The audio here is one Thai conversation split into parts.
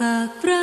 fa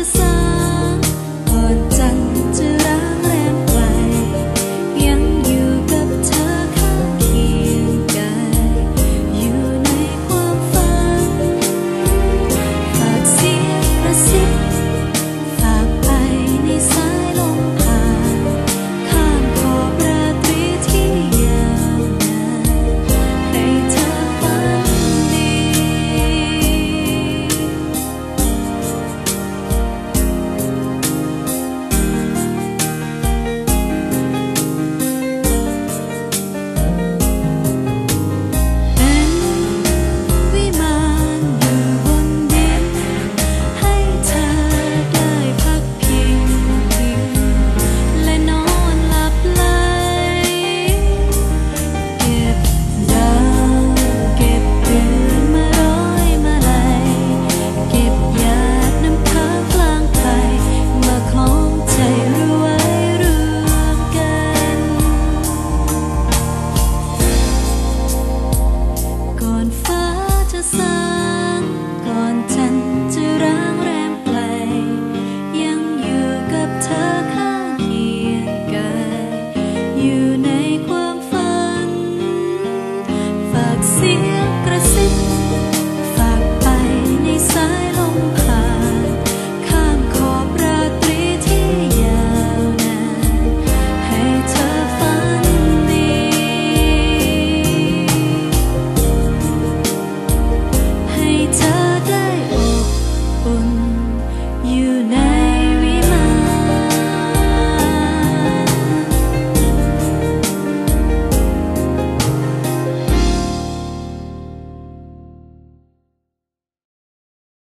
to say ก่อนฟ้าจะสางก่อนฉันจะร้างแรมไกลยังอยู่กับเธอค่ะ